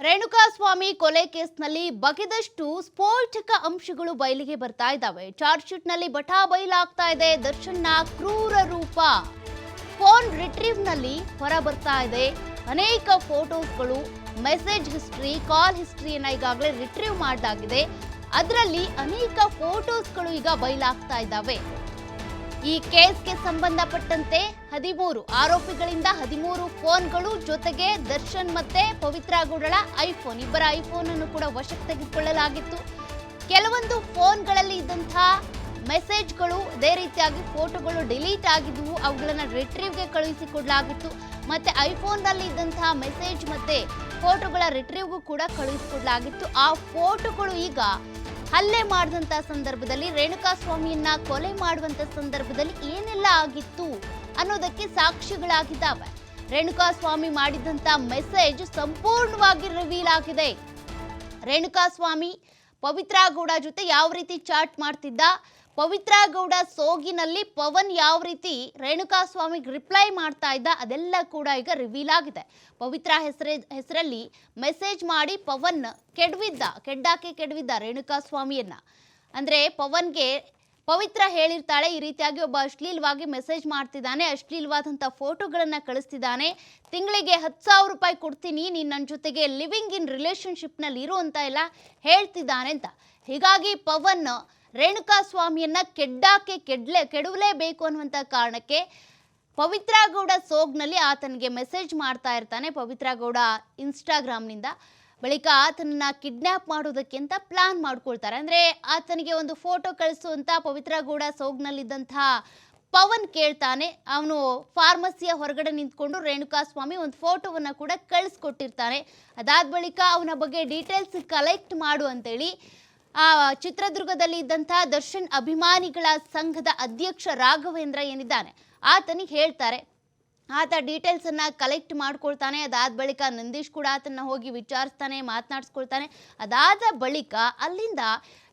ರೇಣುಕಾಸ್ವಾಮಿ ಕೊಲೆ ಕೇಸ್ನಲ್ಲಿ ಬಗೆದಷ್ಟು ಸ್ಫೋಟಕ ಅಂಶಗಳು ಬಯಲಿಗೆ ಬರ್ತಾ ಇದ್ದಾವೆ. ಚಾರ್ಜ್ ಶೀಟ್ನಲ್ಲಿ ಬಟಾ ಬಯಲಾಗ್ತಾ ಇದೆ. ದರ್ಶನ್ನ ಕ್ರೂರ ರೂಪ. ಫೋನ್ ರಿಟ್ರೀವ್ನಲ್ಲಿ ಹೊರ ಬರ್ತಾ ಇದೆ. ಅನೇಕ ಫೋಟೋಸ್ಗಳು, ಮೆಸೇಜ್ ಹಿಸ್ಟ್ರಿ, ಕಾಲ್ ಹಿಸ್ಟ್ರಿಯನ್ನ ಈಗಾಗಲೇ ರಿಟ್ರೀವ್ ಮಾಡಲಾಗಿದೆ ಅದರಲ್ಲಿ ಅನೇಕ ಫೋಟೋಸ್ಗಳು ಈಗ ಬಯಲಾಗ್ತಾ ಇದ್ದಾವೆ. ಈ ಕೇಸ್ಗೆ ಸಂಬಂಧಪಟ್ಟಂತೆ ಹದಿಮೂರು ಆರೋಪಿಗಳಿಂದ ಹದಿಮೂರು ಫೋನ್ಗಳು ಜೊತೆಗೆ ದರ್ಶನ್ ಮತ್ತೆ ಪವಿತ್ರ ಗುಡಳ ಐಫೋನ್, ಇಬ್ಬರ ಐಫೋನ್ ಅನ್ನು ಕೂಡ ವಶಕ್ಕೆ ತೆಗೆದುಕೊಳ್ಳಲಾಗಿತ್ತು ಕೆಲವೊಂದು ಫೋನ್ಗಳಲ್ಲಿ ಇದ್ದಂತಹ ಮೆಸೇಜ್ಗಳು ಅದೇ ರೀತಿಯಾಗಿ ಫೋಟೋಗಳು ಡಿಲೀಟ್ ಆಗಿದ್ವು, ಅವುಗಳನ್ನು ರಿಟ್ರೀವ್ಗೆ ಕಳುಹಿಸಿಕೊಡಲಾಗಿತ್ತು. ಮತ್ತೆ ಐಫೋನ್ನಲ್ಲಿ ಇದ್ದಂತಹ ಮೆಸೇಜ್ ಮತ್ತೆ ಫೋಟೋಗಳ ರಿಟ್ರೀವ್ಗೂ ಕೂಡ ಕಳುಹಿಸಿಕೊಡಲಾಗಿತ್ತು. ಆ ಫೋಟೋಗಳು ಈಗ ಹಲ್ಲೆ ಮಾಡಿದಂತ ಸಂದರ್ಭದಲ್ಲಿ ರೇಣುಕಾ ಸ್ವಾಮಿಯನ್ನ ಕೊಲೆ ಮಾಡುವಂತ ಸಂದರ್ಭದಲ್ಲಿ ಏನೆಲ್ಲ ಆಗಿತ್ತು ಅನ್ನೋದಕ್ಕೆ ಸಾಕ್ಷಿಗಳಾಗಿದ್ದಾವೆ. ರೇಣುಕಾ ಸ್ವಾಮಿ ಮಾಡಿದಂತ ಮೆಸೇಜ್ ಸಂಪೂರ್ಣವಾಗಿ ರಿವೀಲ್ ಆಗಿದೆ. ರೇಣುಕಾ ಸ್ವಾಮಿ ಪವಿತ್ರ ಗೌಡ ಜೊತೆ ಯಾವ ರೀತಿ ಚಾಟ್ ಮಾಡ್ತಿದ್ದ ಪವಿತ್ರ ಗೌಡ ಸೋಗಿನಲ್ಲಿ ಪವನ್ ಯಾವ ರೀತಿ ರೇಣುಕಾ ಸ್ವಾಮಿಗೆ ರಿಪ್ಲೈ ಮಾಡ್ತಾ ಇದ್ದ ಅದೆಲ್ಲ ಕೂಡ ಈಗ ರಿವೀಲ್ ಆಗಿದೆ. ಪವಿತ್ರ ಹೆಸರೇ, ಹೆಸರಲ್ಲಿ ಮೆಸೇಜ್ ಮಾಡಿ ಪವನ್ ಕೆಡವಿದ್ದ, ಕೆಡ್ಡಾಕೆ ಕೆಡವಿದ್ದ ರೇಣುಕಾ ಸ್ವಾಮಿಯನ್ನ. ಅಂದ್ರೆ ಪವನ್ಗೆ ಪವಿತ್ರ ಹೇಳಿರ್ತಾಳೆ, ಈ ರೀತಿಯಾಗಿ ಒಬ್ಬ ಅಶ್ಲೀಲವಾಗಿ ಮೆಸೇಜ್ ಮಾಡ್ತಿದ್ದಾನೆ, ಅಶ್ಲೀಲವಾದಂಥ ಫೋಟೋಗಳನ್ನು ಕಳಿಸ್ತಿದ್ದಾನೆ. ತಿಂಗಳಿಗೆ ಹತ್ತು ಸಾವಿರ ರೂಪಾಯಿ ಕೊಡ್ತೀನಿ, ನೀನು ನನ್ನ ಜೊತೆಗೆ ಲಿವಿಂಗ್ ಇನ್ ರಿಲೇಷನ್ಶಿಪ್ನಲ್ಲಿ ಇರು ಅಂತ ಎಲ್ಲ ಹೇಳ್ತಿದ್ದಾನೆ ಅಂತ. ಹೀಗಾಗಿ ಪವನ್ ರೇಣುಕಾ ಸ್ವಾಮಿಯನ್ನ ಕೆಡ್ಡಾಕೆ ಕೆಡ್ಲೆ, ಕೆಡವಲೇಬೇಕು ಅನ್ನುವಂಥ ಕಾರಣಕ್ಕೆ ಪವಿತ್ರ ಗೌಡ ಸೋಗ್ನಲ್ಲಿ ಆತನಿಗೆ ಮೆಸೇಜ್ ಮಾಡ್ತಾ ಇರ್ತಾನೆ. ಪವಿತ್ರ ಗೌಡ ಇನ್ಸ್ಟಾಗ್ರಾಮ್ನಿಂದ. ಬಳಿಕ ಆತನನ್ನ ಕಿಡ್ನ್ಯಾಪ್ ಮಾಡೋದಕ್ಕೆ ಅಂತ ಪ್ಲಾನ್ ಮಾಡ್ಕೊಳ್ತಾರೆ. ಅಂದ್ರೆ ಆತನಿಗೆ ಒಂದು ಫೋಟೋ ಕಳಿಸುವಂಥ ಪವಿತ್ರ ಗೌಡ ಸೋಗ್ನಲ್ಲಿದ್ದಂತಹ ಪವನ್ ಕೇಳ್ತಾನೆ. ಅವನು ಫಾರ್ಮಸಿಯ ಹೊರಗಡೆ ನಿಂತ್ಕೊಂಡು ರೇಣುಕಾ ಸ್ವಾಮಿ ಒಂದು ಫೋಟೋವನ್ನ ಕೂಡ ಕಳಿಸ್ಕೊಟ್ಟಿರ್ತಾನೆ. ಅದಾದ ಬಳಿಕ ಅವನ ಬಗ್ಗೆ ಡೀಟೇಲ್ಸ್ ಕಲೆಕ್ಟ್ ಮಾಡು ಅಂತೇಳಿ ಆ, ಚಿತ್ರದುರ್ಗದಲ್ಲಿ ಇದ್ದಂತಹ ದರ್ಶನ್ ಅಭಿಮಾನಿಗಳ ಸಂಘದ ಅಧ್ಯಕ್ಷ ರಾಘವೇಂದ್ರ ಏನಿದ್ದಾನೆ, ಆತನಿಗೆ ಹೇಳ್ತಾರೆ. ಆತ ಡೀಟೇಲ್ಸ್ ಅನ್ನ ಕಲೆಕ್ಟ್ ಮಾಡ್ಕೊಳ್ತಾನೆ, ಅದಾದ ಬಳಿಕ ನಂದೀಶ್ ಕೂಡ ಆತನ ಹೋಗಿ ವಿಚಾರಿಸ್ತಾನೆ, ಮಾತನಾಡಿಸ್ಕೊಳ್ತಾನೆ. ಅದಾದ ಬಳಿಕ ಅಲ್ಲಿಂದ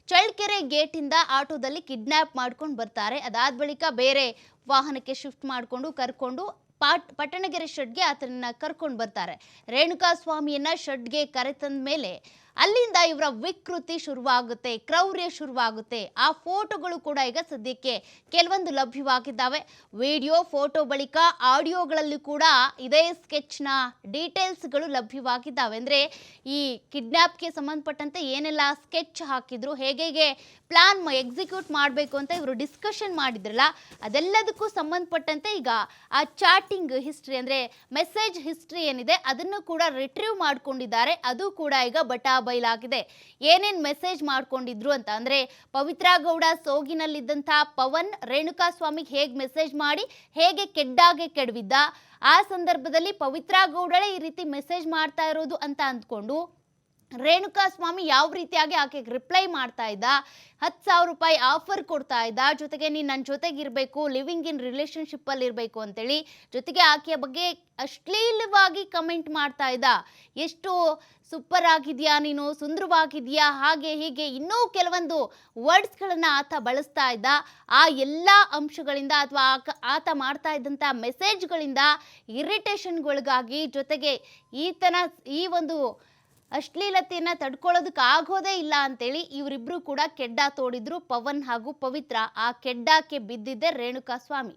ಚಳ್ಳಕೆರೆ ಗೇಟಿಂದ ಆಟೋದಲ್ಲಿ ಕಿಡ್ನ್ಯಾಪ್ ಮಾಡ್ಕೊಂಡು ಬರ್ತಾರೆ. ಅದಾದ ಬಳಿಕ ಬೇರೆ ವಾಹನಕ್ಕೆ ಶಿಫ್ಟ್ ಮಾಡಿಕೊಂಡು ಕರ್ಕೊಂಡು ಪಾಟ್, ಪಟ್ಟಣಗೆರೆ ಶೆಡ್ಗೆ ಆತನನ್ನ ಕರ್ಕೊಂಡು ಬರ್ತಾರೆ. ರೇಣುಕಾ ಸ್ವಾಮಿಯನ್ನ ಶೆಡ್ಗೆ ಕರೆತಂದ ಮೇಲೆ ಅಲ್ಲಿಂದ ಇವರ ವಿಕೃತಿ ಶುರುವಾಗುತ್ತೆ, ಕ್ರೌರ್ಯ ಶುರುವಾಗುತ್ತೆ. ಆ ಫೋಟೋಗಳು ಕೂಡ ಈಗ ಸದ್ಯಕ್ಕೆ ಕೆಲವೊಂದು ಲಭ್ಯವಾಗಿದ್ದಾವೆ. ವಿಡಿಯೋ, ಫೋಟೋ ಬಳಿಕ ಆಡಿಯೋಗಳಲ್ಲಿ ಕೂಡ ಇದೇ ಸ್ಕೆಚ್ನ ಡೀಟೇಲ್ಸ್ಗಳು ಲಭ್ಯವಾಗಿದ್ದಾವೆ. ಅಂದರೆ ಈ ಕಿಡ್ನ್ಯಾಪ್ಗೆ ಸಂಬಂಧಪಟ್ಟಂತೆ ಏನೆಲ್ಲ ಸ್ಕೆಚ್ ಹಾಕಿದ್ರು ಹೇಗೆ ಹೇಗೆ ಪ್ಲಾನ್ ಎಕ್ಸಿಕ್ಯೂಟ್ ಮಾಡಬೇಕು ಅಂತ ಇವರು ಡಿಸ್ಕಷನ್ ಮಾಡಿದ್ರಲ್ಲ, ಅದೆಲ್ಲದಕ್ಕೂ ಸಂಬಂಧಪಟ್ಟಂತೆ ಈಗ ಆ ಚಾಟಿಂಗ್ ಹಿಸ್ಟ್ರಿ, ಅಂದರೆ ಮೆಸೇಜ್ ಹಿಸ್ಟ್ರಿ ಏನಿದೆ, ಅದನ್ನು ಕೂಡ ರಿಟ್ರೀವ್ ಮಾಡ್ಕೊಂಡಿದ್ದಾರೆ. ಅದು ಕೂಡ ಈಗ ಬಟಾ ಬಯಲಾಗಿದೆ ಏನೇನು ಮೆಸೇಜ್ ಮಾಡ್ಕೊಂಡಿದ್ರು ಅಂತ ಅಂದರೆ ಪವಿತ್ರ ಗೌಡ ಸೋಗಿನಲ್ಲಿದ್ದಂಥ ಪವನ್ ರೇಣುಕಾ ಸ್ವಾಮಿಗೆ ಹೇಗೆ ಮೆಸೇಜ್ ಮಾಡಿ, ಹೇಗೆ ಕೆಡ್ಡಾಗೆ ಕೆಡವಿದ್ದ ಆ ಸಂದರ್ಭದಲ್ಲಿ ಪವಿತ್ರ ಗೌಡಳೇ ಈ ರೀತಿ ಮೆಸೇಜ್ ಮಾಡ್ತಾ ಇರೋದು ಅಂತ ಅಂದ್ಕೊಂಡು ರೇಣುಕಾ ಸ್ವಾಮಿ ಯಾವ ರೀತಿಯಾಗಿ ಆಕೆಗೆ ರಿಪ್ಲೈ ಮಾಡ್ತಾ ಇದ್ದ? ಹತ್ತು ಸಾವಿರ ರೂಪಾಯಿ ಆಫರ್ ಕೊಡ್ತಾ ಇದ್ದ. ಜೊತೆಗೆ ನೀನು ನನ್ನ ಜೊತೆಗಿರಬೇಕು ಲಿವಿಂಗ್ ಇನ್ ರಿಲೇಷನ್ಶಿಪ್ಪಲ್ಲಿ ಇರಬೇಕು ಅಂತೇಳಿ ಜೊತೆಗೆ ಆಕೆಯ ಬಗ್ಗೆ ಅಶ್ಲೀಲವಾಗಿ ಕಮೆಂಟ್ ಮಾಡ್ತಾ ಇದ್ದ. ಎಷ್ಟು ಸೂಪರ್ ಆಗಿದೆಯಾ ನೀನು? ಸುಂದರವಾಗಿದೆಯಾ? ಹಾಗೆ ಹೀಗೆ? ಇನ್ನೂ ಕೆಲವೊಂದು ವರ್ಡ್ಸ್ಗಳನ್ನು ಆತ ಬಳಸ್ತಾ ಇದ್ದ. ಆ ಎಲ್ಲ ಅಂಶಗಳಿಂದ ಅಥವಾ ಆತ ಮಾಡ್ತಾ ಇದ್ದಂಥ ಮೆಸೇಜ್ಗಳಿಂದ ಇರಿಟೇಷನ್ಗಳಿಗಾಗಿ ಜೊತೆಗೆ ಈತನ ಈ ಒಂದು ಅಶ್ಲೀಲತೆಯನ್ನ ತಡ್ಕೊಳ್ಳೋದಕ್ಕೆ ಆಗೋದೇ ಇಲ್ಲ ಅಂತೇಳಿ ಇವರಿಬ್ರು ಕೂಡ ಕೆಡ್ಡ ತೋಡಿದ್ರು. ಪವನ್ ಹಾಗೂ ಪವಿತ್ರ ಆ ಕೆಡ್ಡಕ್ಕೆ ಬಿದ್ದಿದ್ದೆ ರೇಣುಕಾ ಸ್ವಾಮಿ